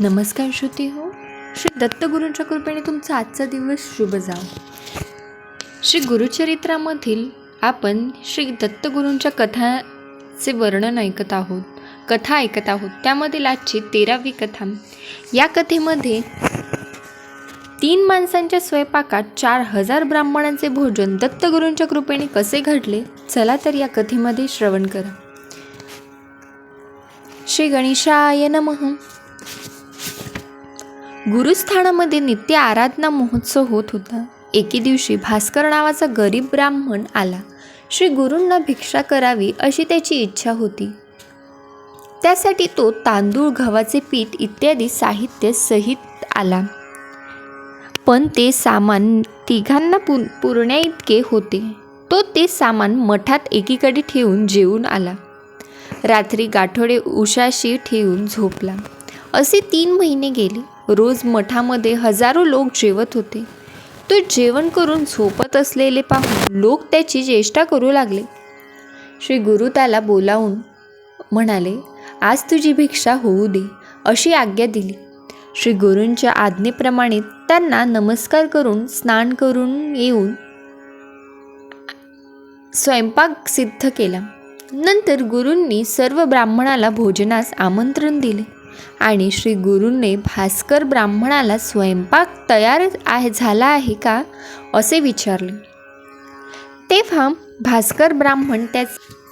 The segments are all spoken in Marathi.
नमस्कार श्रुती हो. श्री दत्तगुरूंच्या कृपेने तुमचा आजचा दिवस शुभ जाव. श्री गुरुचरित्रामधील आपण श्री दत्तगुरूंच्या कथाचे वर्णन ऐकत आहोत कथा ऐकत आहोत. त्यामधील आजची तेरावी कथा. या कथेमध्ये तीन माणसांच्या स्वयंपाकात चार हजार ब्राह्मणांचे भोजन दत्तगुरूंच्या कृपेने कसे घडले चला तर या कथेमध्ये श्रवण करा. श्री गणेशाय नमः. गुरुस्थानामध्ये नित्य आराधना महोत्सव होत होता. एके दिवशी भास्कर नावाचा गरीब ब्राह्मण आला. श्री गुरूंना भिक्षा करावी अशी त्याची इच्छा होती. त्यासाठी तो तांदूळ गव्हाचे पीठ इत्यादी साहित्य सहित आला. पण ते सामान तिघांना पु पुरण्या इतके होते. तो ते सामान मठात एकीकडे ठेवून जेवून आला. रात्री गाठोडे उशाशी ठेवून झोपला. असे तीन महिने गेले. रोज मठामध्ये हजारो लोक जेवत होते. तो जेवण करून झोपत असलेले पाहून लोक त्याची चेष्टा करू लागले. श्री गुरु त्याला बोलावून म्हणाले आज तुझी भिक्षा होऊ दे अशी आज्ञा दिली. श्री गुरूंच्या आज्ञेप्रमाणे त्यांना नमस्कार करून स्नान करून येऊन स्वयंपाक सिद्ध केला. नंतर गुरूंनी सर्व ब्राह्मणाला भोजनास आमंत्रण दिले. आणि श्री गुरूंनी भास्कर ब्राह्मणाला स्वयंपाक तयार आहे झाला आहे का? असे विचारले. तेव्हा भास्कर ब्राह्मण त्या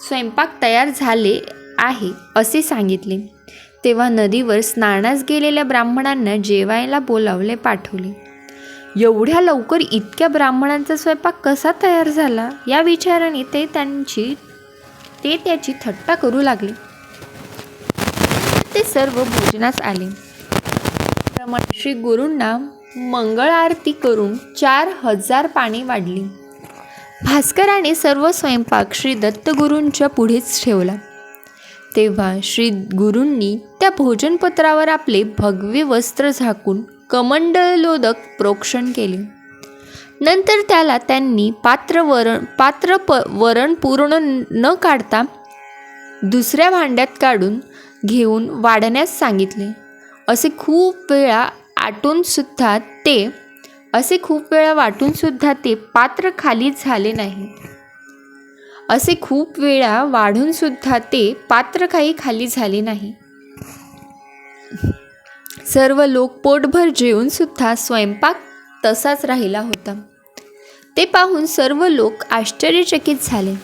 स्वयंपाक तयार झाले आहे असे सांगितले. तेव्हा नदीवर स्नानास गेलेल्या ब्राह्मणांना जेवायला बोलावले पाठवले. एवढ्या लवकर इतक्या ब्राह्मणांचा स्वयंपाक कसा तयार झाला? या विचाराने ते त्यांची ते त्याची थट्टा करू लागले. ते सर्व भोजनास आले. श्री गुरूंना मंगळ आरती करून चार हजार पाणी वाढली. भास्कराने सर्व स्वयंपाक श्री दत्तगुरूंच्या पुढेच ठेवला. तेव्हा श्री गुरूंनी त्या भोजनपत्रावर आपले भगवे वस्त्र झाकून कमंडलोदक प्रोक्षण केले. नंतर त्याला त्यांनी पात्र वरण पात्र प वरण पूर्ण न काढता दुसऱ्या भांड्यात काढून घेऊन वाढण्यास सांगितले. असे खूप वेळा आटूनसुद्धा ते असे खूप वेळा वाटूनसुद्धा ते पात्र खाली झाले नाही. असे खूप वेळा वाढूनसुद्धा ते पात्र काही खाली झाले नाही. सर्व लोक पोटभर जेवूनसुद्धा स्वयंपाक तसाच राहिला होता. ते पाहून सर्व लोक आश्चर्यचकित झाले.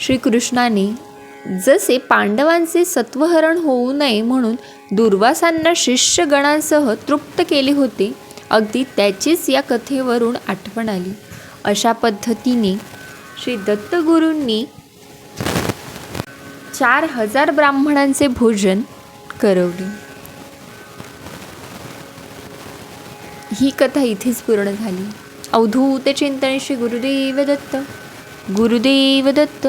श्रीकृष्णाने जसे पांडवांचे सत्वहरण होऊ नये म्हणून दुर्वासांना शिष्यगणांसह तृप्त केले होते अगदी त्याचीच या कथेवरून आठवण आली. अशा पद्धतीने श्री दत्तगुरूंनी चार हजार ब्राह्मणांचे भोजन करवले. ही कथा इथेच पूर्ण झाली. अवधूत चिंतन श्री गुरुदेव दत्त. गुरुदेव दत्त.